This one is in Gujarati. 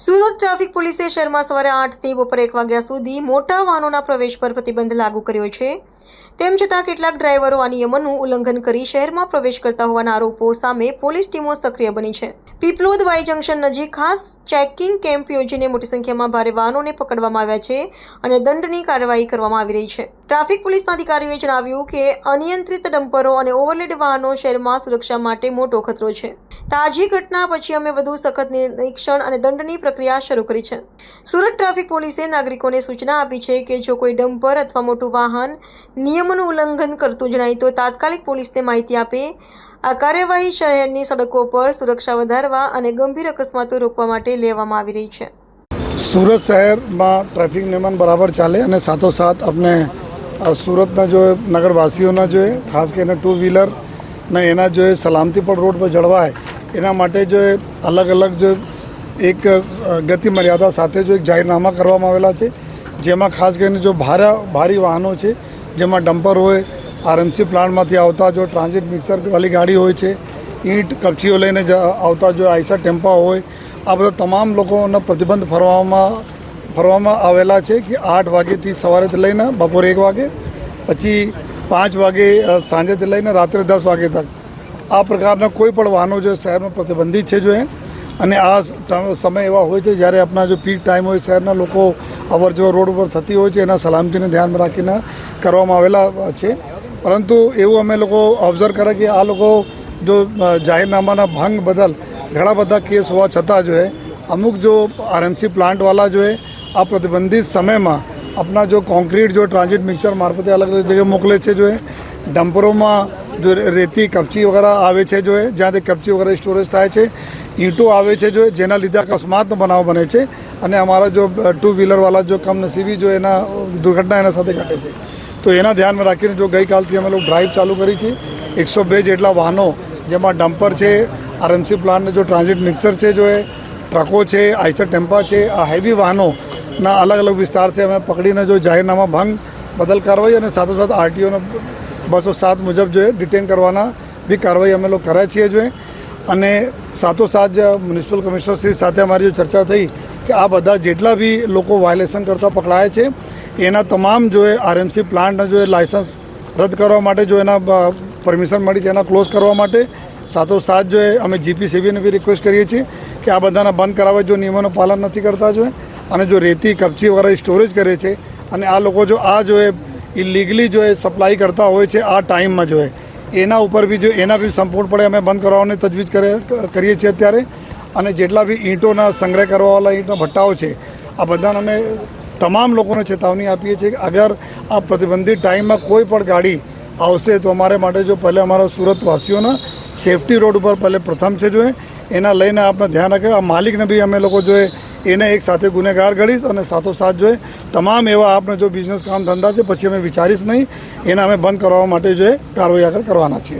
સુરત ટ્રાફિક પોલીસે શહેરમાં સવારે આઠથી બપોરે એક વાગ્યા સુધી મોટા વાહનોના પ્રવેશ પર પ્રતિબંધ લાગુ કર્યો છે. તેમ છતાં કેટલાક ડ્રાઈવરો આ નિયમોનું ઉલ્લંઘન કરી શહેરમાં પ્રવેશ કરતા હોવાના આરોપો સામે પોલીસ ટીમો સક્રિય બની છે. પીપલોદ વાય જંકશન નજીક ખાસ ચેકિંગ કેમ્પ યોજીને મોટી સંખ્યામાં ભારે વાહનોને પકડવામાં આવ્યા છે અને દંડની કાર્યવાહી કરવામાં આવી રહી છે. ટ્રાફિક પોલીસના અધિકારીઓએ જણાવ્યું કે અનિયંત્રિત ડમ્પરો અને ઓવરલેડ વાહનો શહેરમાં સુરક્ષા માટે મોટો ખતરો છે. તાજી ઘટના પછી અમે વધુ સખત નિરીક્ષણ અને દંડની પ્રક્રિયા શરૂ કરી છે. સુરત ટ્રાફિક પોલીસે નાગરિકોને સૂચના આપી છે કે જો કોઈ ડમ્પર અથવા મોટું વાહન નિયમોનું ઉલ્લંઘન કરતું જણાય તો તાત્કાલિક પોલીસને માહિતી આપે. આ કાર્યવાહી શહેરની સડકો પર સુરક્ષા વધારવા અને ગંભીર અકસ્માતો રોકવા માટે લેવામાં આવી રહી છે. સુરત શહેરમાં ટ્રાફિક નિયમન બરાબર ચાલે અને સાથોસાથ આપણે સુરતના જો નગરવાસીઓના જોઈએ ખાસ કરીને ટુ વ્હીલર ને એના જો સલામતી પણ રોડ પર જળવાય, એના માટે જો અલગ અલગ જો એક ગતિ મર્યાદા સાથે જો એક જાહેરનામા કરવામાં આવેલા છે, જેમાં ખાસ કરીને જો ભારે ભારી વાહનો છે જેમાં ડમ્પર હોય, આરએમસી પ્લાન્ટમાંથી આવતા જો ટ્રાન્ઝિટ મિક્સરવાળી ગાડી હોય છે, ઈંટ, કપચીઓ લઈને આવતા જો આઈસા ટેમ્પા હોય, આ બધા તમામ લોકોનો પ્રતિબંધ ફરવામાં ફરવામાં આવેલા છે કે આઠ વાગ્યેથી સવારેથી લઈને બપોરે એક વાગે, પછી પાંચ વાગે સાંજેથી લઈને રાત્રે દસ વાગે તક. આ પ્રકારના કોઈ પણ વાહનો જો શહેરમાં પ્રતિબંધિત છે જો એ, અને આ સમય એવા હોય છે જ્યારે આપણા જો પીક ટાઈમ હોય શહેરના લોકો અવર જવર રોડ ઉપર થતી હોય છે, એના સલામતીને ધ્યાનમાં રાખીને કરવામાં આવેલા છે. પરંતુ એવું અમે લોકો ઓબ્ઝર્વ કરે કે આ લોકો જો જાહેરનામાના ભંગ બદલ ઘણા બધા કેસ હોવા છતાં જો અમુક જો આરએમસી પ્લાન્ટવાલા જો આ પ્રતિબંધિત સમયમાં આપણા જો કોન્ક્રીટ જો ટ્રાન્ઝિટ મિક્સર મારફતે અલગ અલગ જગ્યાએ મોકલે છે જો ડમ્પરોમાં જો રેતી, કપચી વગેરે આવે છે જો જ્યાંથી કપચી વગેરે સ્ટોરેજ થાય છે ઈંટો આવે છે જો જેના લીધે અકસ્માતનો બનાવ બને છે અને અમારા જો ટુ વ્હીલરવાળા જો કમનસીબી જો એના દુર્ઘટના એના સાથે ઘટે છે. તો એના ધ્યાનમાં રાખીને જો ગઈકાલથી અમે લોકો ડ્રાઈવ ચાલુ કરી છે, એકસો બે જેટલા વાહનો જેમાં ડમ્પર છે આરએમસી પ્લાન્ટને જો ટ્રાન્ઝિટ મિક્સર છે જો એ ટ્રકો છે, આઈસર ટેમ્પા છે, આ હેવી વાહનોના અલગ અલગ વિસ્તાર છે, અમે પકડીને જો જાહેરનામા ભંગ, બદલ કાર્યવાહી અને સાથોસાથ આરટીઓનો બસો સાત મુજબ જો એ ડિટેન કરવાના બી કાર્યવાહી અમે લોકો કરે છીએ જો એ. અને સાથોસાથ મ્યુનિસિપલ કમિશનર શ્રી સાથે અમારી જો ચર્ચા થઈ કે આ બધા જેટલા બી લોકો વાયોલેશન કરતા પકડાયા છે, એના તમામ જો એ આરએમસી પ્લાન્ટના જો એ લાયસન્સ રદ કરવા માટે જો એના પરમિશન મળી છે એના ક્લોઝ કરવા માટે, સાથોસાથ જો એ અમે જીપીસીબીને બી રિક્વેસ્ટ કરીએ છીએ કે આ બધાના બંધ કરાવવા જો નિયમોનું પાલન નથી કરતા જો અને જો રેતી, કપચી વગેરે સ્ટોરેજ કરે છે, અને આ લોકો જો આ જો એ ઇલીગલી જો એ સપ્લાય કરતા હોય છે આ ટાઈમમાં જો એ એના ઉપર બી જો એના બી સંપૂર્ણપણે અમે બંધ કરવાની તજવીજ કરે કરીએ છીએ અત્યારે. અને જેટલા બી ઈંટોના સંગ્રહ કરવાવાળા ઈંટના ભટ્ટાઓ છે, આ બધાને અમે તમામ લોકોને ચેતવણી આપીએ છીએ કે અગર આ પ્રતિબંધિત ટાઈમમાં કોઈ પણ ગાડી આવશે તો અમારે માટે જો પહેલે અમારા સુરતવાસીઓના સેફટી રોડ ઉપર પહેલે પ્રથમ છે જો એના લઈને આપણે ધ્યાન રાખે આ માલિકને બી અમે લોકો જો એ એને એક સાથે ગુનેગાર ગણીશ અને સાથોસાથ જોઈએ. તમામ એવા આપણે જો બિઝનેસ કામ ધંધા છે, પછી અમે વિચારીશ નહીં. એના અમે બંધ કરવા માટે જોઈએ કાર્યવાહી આગળ કરવાના છીએ.